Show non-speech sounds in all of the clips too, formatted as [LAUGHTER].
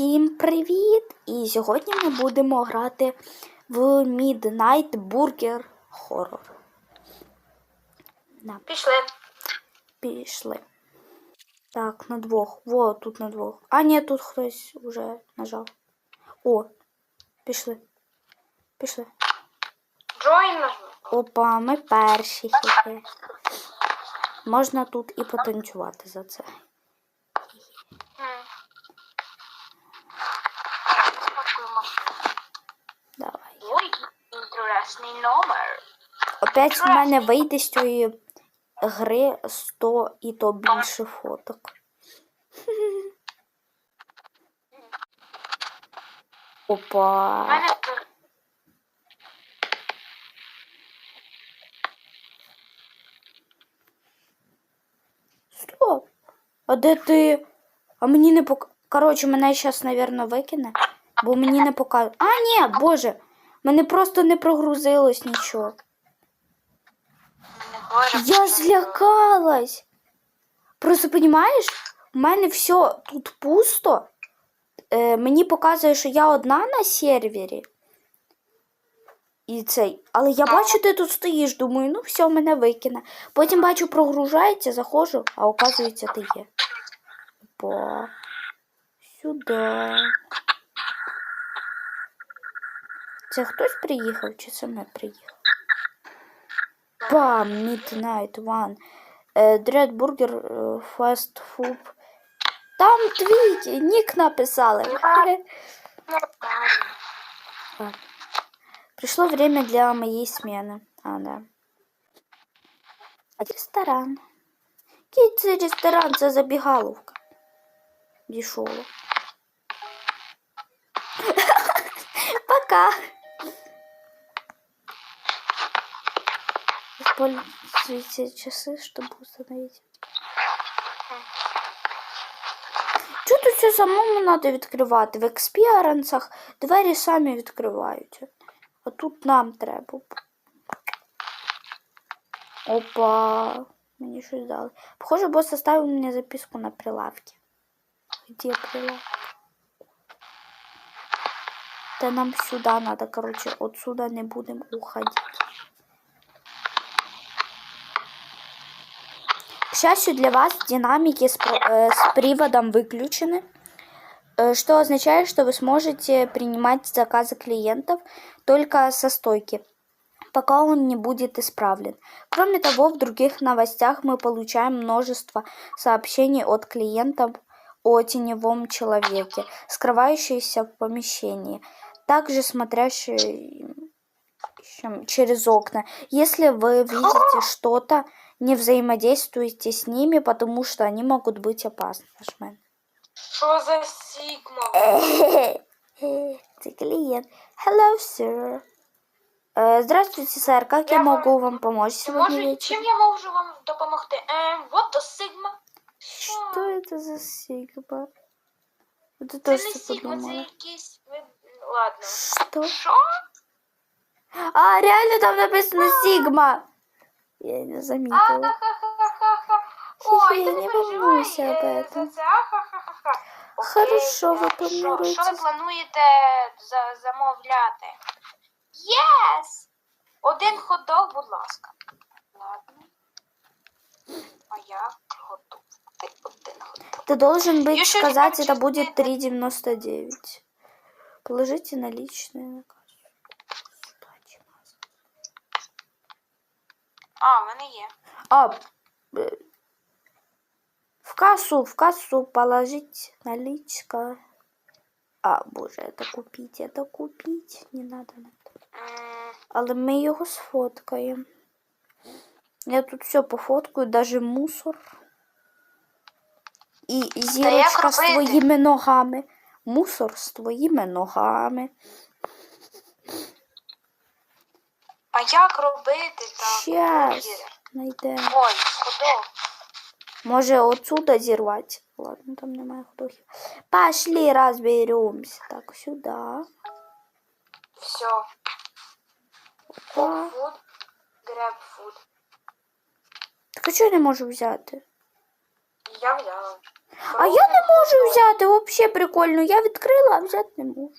Всім привіт! І сьогодні ми будемо грати в Midnight Burger Horror. На, Пішли. пішли. Так, на двох. Во, тут на двох. А, ні, тут хтось вже нажав. О, пішли. Пішли. Join. Опа, ми перші. хе-хе. Можна тут і потанцювати за це. М. Спокою машину. Давай. Ой, інтересний номер. Опять в мене вийде з цієї гри 100 і то більше фоток. [LAUGHS] Опа. Стоп. А де ти? А мені не пок... Коротше, мене зараз, напевно, викине, бо мені не показує. А, ні, боже, мене просто не прогрузилось нічого. Я злякалась. Просто розумієш, у мене все тут пусто. Е, мені показує, що я одна на сервері. І цей. Але я бачу, ти тут стоїш. Думаю, ну все, мене викине. Потім бачу, прогружається, заходжу, а оказується, ти є. Опа. Сюди. Це хтось приїхав, чи це ми приїхали? Бам, Midnight One. Е, Dread Burger е, Fast Food. Там твій нік написали. Не знаю. Ладно. Пришло время для моей смены. А, да. А ресторан. Який це ресторан? Це забігаловка. Дешево. [LAUGHS] Пока. Используйте часы, чтобы установить. Чого тут все самому треба відкривати? В експірансах двері самі відкриваються. А тут нам треба. Опа. Мені щось дали. Похоже, босс оставил мне записку на прилавке. Где прилавок? Да нам сюда надо, короче, отсюда не будем уходить. Счастью для вас, динамики с, э, с приводом выключены, э, что означает, что вы сможете принимать заказы клиентов только со стойки, пока он не будет исправлен. Кроме того, в других новостях мы получаем множество сообщений от клиентов о теневом человеке, скрывающемся в помещении, также смотрящем через окна. Если вы видите что-то, не взаимодействуйте с ними, потому что они могут быть опасны. Нажмем. Що за сігма? Это [LAUGHS] клиент. Hello, sir. Э, Здравствуйте, сэр. Как я Я могу вам- вам помочь сегодня може, чим вечером? я можу вам допомогти? Ем, what the Sigma? Что это за сигма? Вот это что це подумала. Ладно. Что? Що? А, реально там написано сигма. Я не заметила. Ахахахахаха. Хе-хе, Ой, ти не не волнуйся переживай об е, этом. за це. Ахахахаха. Окей, Хорошо, ви е, що- плануєте? Що ви плануєте за- замовляти? Yes! Один хот-дог, будь ласка. Ладно. А я готов. Ти один хот-дог. Ты должен быть Я еще сказать, не это хочу будет это. 3,99. Положите наличные на кассу. мене є. А, э, в кассу, в кассу положить наличка. А, боже, это купить, это купить. Не надо. надо. М, Але ми його сфоткаємо. Я тут все пофоткаю, даже мусор. І зірочка з робити? твоїми ногами. Мусор з твоїми ногами. А як робити так? Щас знайдемо. Ой, хот-дог. Може отсюда зірвати. Ладно, там немає ходохів. Пошли розберемося. Так, сюди. Все. Опа. Food, grab. Так а чого я не можу взяти? Я взяла. А я не можу взяти, взагалі прикольно. Я відкрила, а взяти не можу.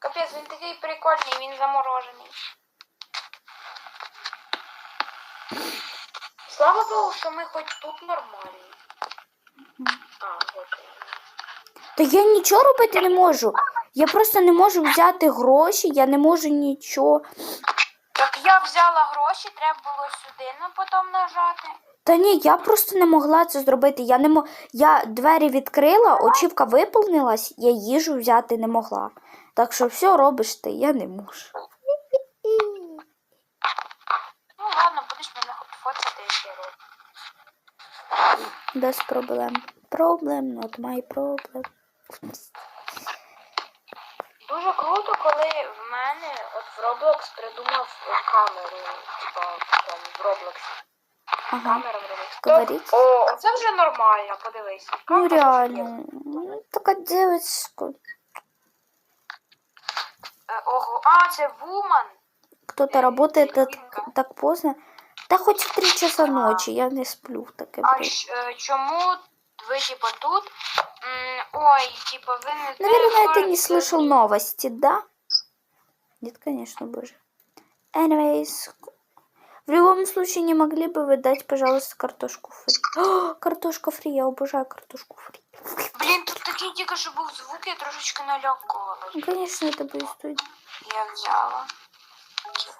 Капець, він такий прикольний, він заморожений. Слава Богу, що ми хоч тут нормальні. А, от. Та я нічого робити не можу. Я просто не можу взяти гроші, я не можу нічого. Так я взяла гроші, треба було сюди, ну потім нажати. Та ні, я просто не могла це зробити. Я не мо... я двері відкрила, очівка виповнилась, я їжу взяти не могла. Так що все робиш ти, я не можу. Ну ладно, якщо я роблю. Без проблем. Проблем, not my problem. Дуже круто, коли в мене от в Roblox придумав камеру, типа в в Roblox. Ага. Камера в Roblox. Говоріть. О, це вже нормально, подивись. Ну реально. Ну, Така девочка. Е, Ого, а, це Woman. Кто-то работает так, так поздно. Да хоть в 3 часа ночи, я не сплю в таке А время. щ- е, чому ви, типа, тут? М, Ой, типа, ви не Наверное, ты знаєте, не слышал новости, да? Нет, конечно, боже. Anyways, в любом случае не могли бы вы дать, пожалуйста, картошку фри. О, [GASPS] картошка фри, я обожаю картошку фри. Блін, тут такий тільки що був звук, я трошечки налякувалась. Ну, конечно, это будет стоить. Я взяла. Все.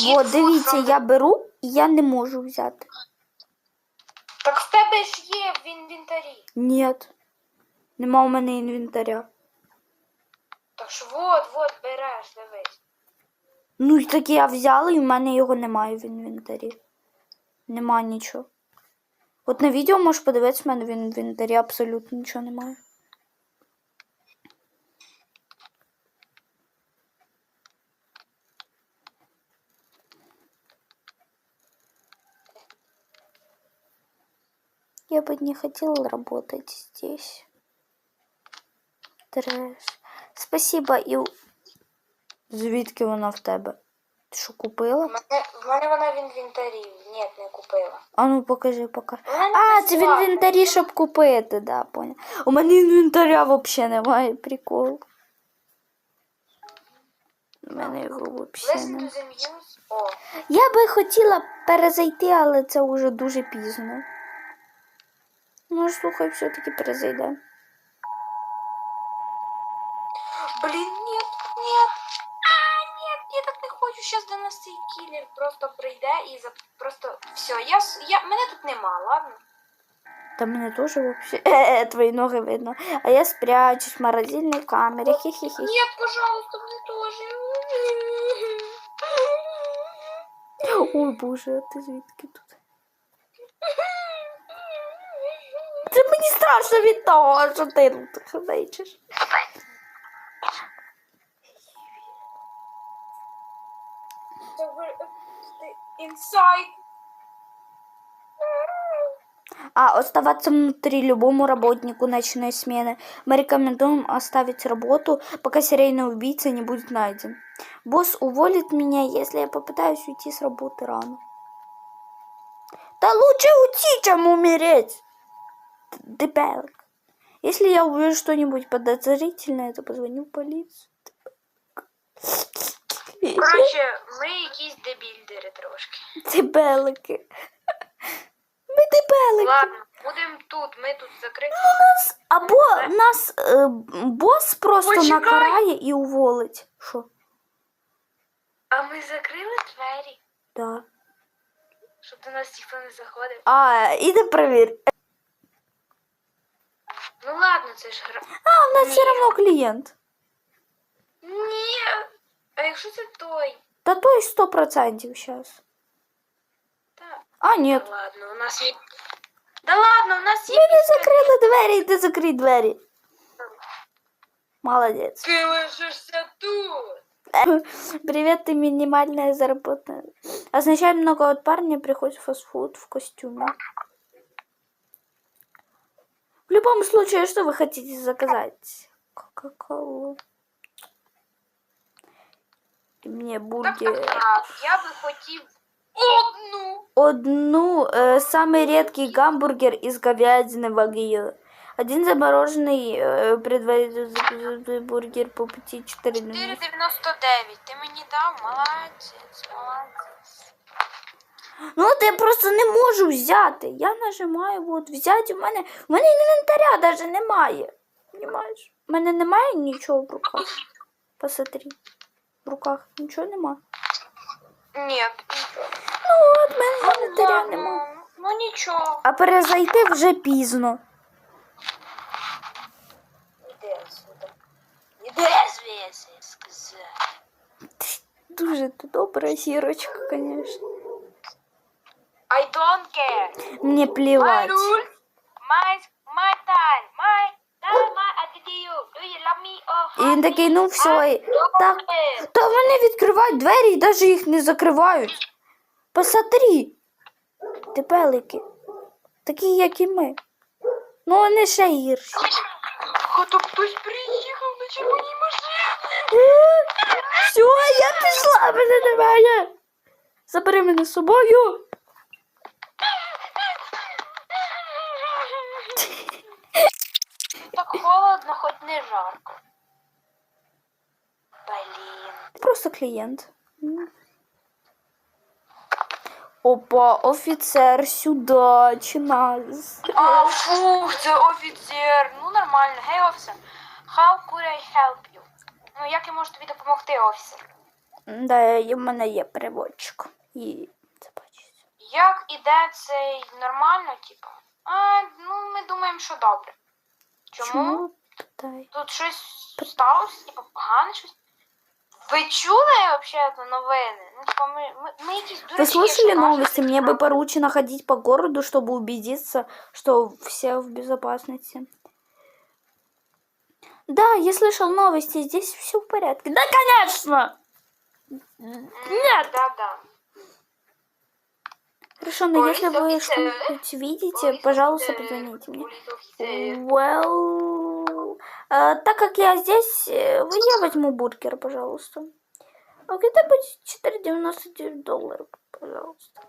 Вот, дивіться, я беру і я не можу взяти. Так в тебе ж є в інвентарі. Нет. Нема у мене інвентаря. Так що вот, вот, береш, дивись. Ну, і так я взяла, і в мене його немає в інвентарі. Нема нічого. От на відео можеш подивитися, в мене в інвентарі абсолютно нічого немає. Я бы не хотела работать здесь. Трэш. Спасибо, і... Звідки вона в тебе? Ти що купила? мене, в мене вона в інвентарі. Ні, не купила. А ну покажи, покажи. А, це в інвентарі, щоб купити, да, понял. У мене інвентаря взагалі немає, прикол. У мене його взагалі немає. Я би хотіла перезайти, але це вже дуже пізно. Ну, слухай, все-таки перезайдемо. блін, ні, ні. А, ні, я так не хочу. Щас до нас цей кілер просто прийде і за просто все. Я, я мене тут нема, ладно? Та мене теж вообще [LAUGHS] твої ноги видно. А я спрячусь в морозильной камері. Хі-хі-хі. Нет, пожалуйста, мне тоже. Ой, боже, а ти звідки тут? Мені страшно від того, що ти тут. Inside. А оставаться внутри любому работнику ночной смены мы рекомендуем оставить работу, пока серийный убийца не будет найден. Босс уволит меня, если я попытаюсь уйти с работы рано. Да лучше уйти, чем умереть. Дебелок. Если я увижу что-нибудь подозрительное, то позвоню в полицию. Коротше, ми якісь дебільдери трошки. Дебелики. Ми дебелики. Ладно, будемо тут, ми тут закриті. Або нас е, бос просто Почекай. накарає і уволить. Що? А ми закрили двері, Да. щоб до нас ніхто не заходив. А, іди перевір. Ну ладно, це ж гра. А, в нас все Ні. равно клієнт. Ні. А якщо це той? Та той 100% зараз. Так. А, ні. Да ладно, у нас є. Да ладно, у нас є. Ми не закрили двері, іди закрий двері. Молодець. Ти лишишся тут. [LAUGHS] Привет, ты минимальная заработная. Означает много от парня приходит в фастфуд в костюме. В любом случае, что вы хотите заказать? Кока-колу. Мне бургер. так, так. Я би хотів Одну. одну э, самый редкий гамбургер из говядины вагyu. Один замороженный э, предварительный бургер по пути 4 4,99. Ти мені дав? Молодець, молодець. Ну, от я просто не можу взяти. Я нажимаю от взяти. У мене, у мене інвентаря навіть немає. Понімаєш? У мене немає нічого в руках. Посмотри. В руках нічого немає. Ні. Ну от, в мене інвентаря немає. Ну нічого. А перезайти вже пізно. Іди отсюда. Іди звідси, сказав. Дуже ти добра зірочка, звісно. I don't care. Мені My плівать. rules. My, my time. My time, my attitude. Do you love me or І він такий, ну все. і- Так. та вони відкривають двері і навіть їх не закривають. Посмотри. Тепелики. Такі, як і ми. Ну, вони ще гірші. Хто хтось приїхав на червоній машині. Все, я пішла, мене немає. Забери мене з собою. Так холодно, хоч не жарко. Блін. Просто клієнт. Опа, офіцер сюди, чи нас. А, фух, це офіцер. Ну нормально. Гей, офіцер. How could I help you? Ну, як я можу тобі допомогти, офіцер? Да, в мене є переводчик. І це бачиться. Як іде цей нормально, типу? А, ну, ми думаємо, що добре. Чому? Чому? Питай. Тут щось сталося, типу, погане щось. Ви чули взагалі новини? Ну, типу, ми, ми, ми якісь дурачки. Вы слышали що наші новости? Мне бы страни. поручено ходить по городу, чтобы убедиться, что все в безопасности. Да, я слышал новости, здесь все в порядке. Да, конечно! М, Нет! Да-да. Хорошо, но Полис если вы офицер. что-нибудь видите, Полис пожалуйста, офицер. позвоните мне. Полис офицер. Well, а, так как я здесь, э, я возьму бургер, пожалуйста. А где будет 4,99 долларів, пожалуйста.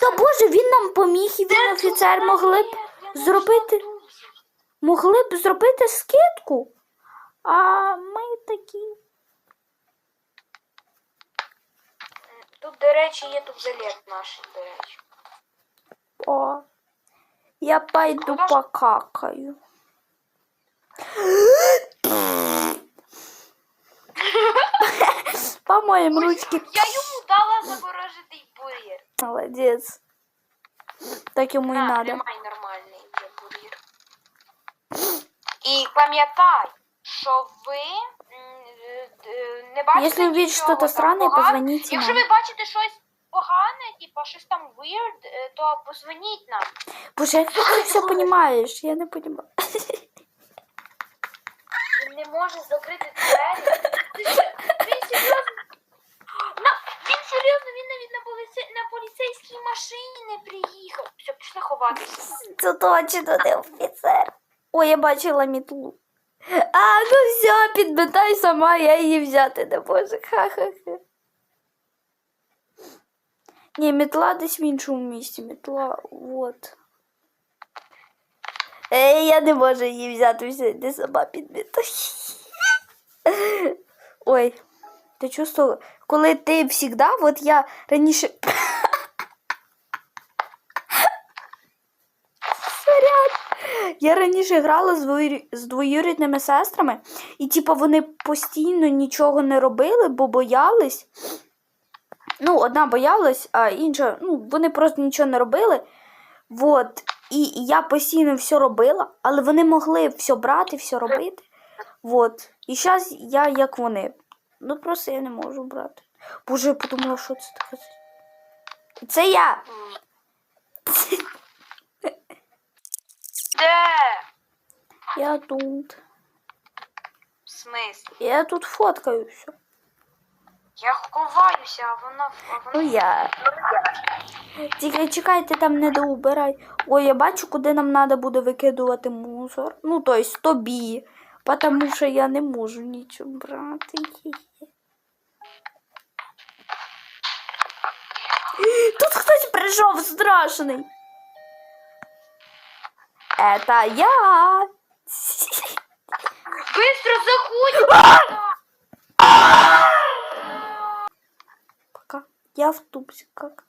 Та боже, він нам поміг, і він офіцер могли б зробити, могли б зробити скидку. А ми такі. Тут, до речі, є тут залет наш, до речі. О, я пойду покакаю. [LAUGHS] По моим ручки. Я йому дала заморожений бургер. Молодец. Так ему и надо. нормальний вже бургер. І пам'ятай, що ви м, е, е, не бачите Если увидите нічого что-то там странное, поганого. позвоните Якщо нам. ви бачите щось погане, типу щось там weird, е, то позвоніть нам. Боже, як ты все понимаешь? Я не понимаю. [LAUGHS] Не може закрити двері. Він серйозно? Він серйозно, він навіть на, поліце... на поліцейській машині не приїхав. Все, пішли ховатися. Це точно не офіцер. Ой, я бачила мітлу. А, ну все, підметай сама, я її взяти не можу. Ха-ха-ха. Ні, метла десь в іншому місці. Метла, от. Е, я не можу її взяти, не сама підметай. Ой, ти чувствувала, коли ти завжди, от я раніше. Я раніше грала з, двоюрідними сестрами, і типу вони постійно нічого не робили, бо боялись. Ну, одна боялась, а інша, ну, вони просто нічого не робили. Вот. І я постійно все робила, але вони могли все брати, все робити. Вот. І зараз я як вони. Ну просто я не можу брати. Боже, я подумала, що це таке. Це я. Де? Я тут. В смислі? Я тут фоткаюся. Я ховаюся, а вона. А Ну вона... я. Тільки чекайте, там не доубирай. Ой, я бачу, куди нам треба буде викидувати мусор. Ну, тобто тобі. Тому що я не можу нічого брати. [GASPS] Тут хтось прийшов страшний. Это я. Быстро заходь! [GASPS] Я в тупсе как.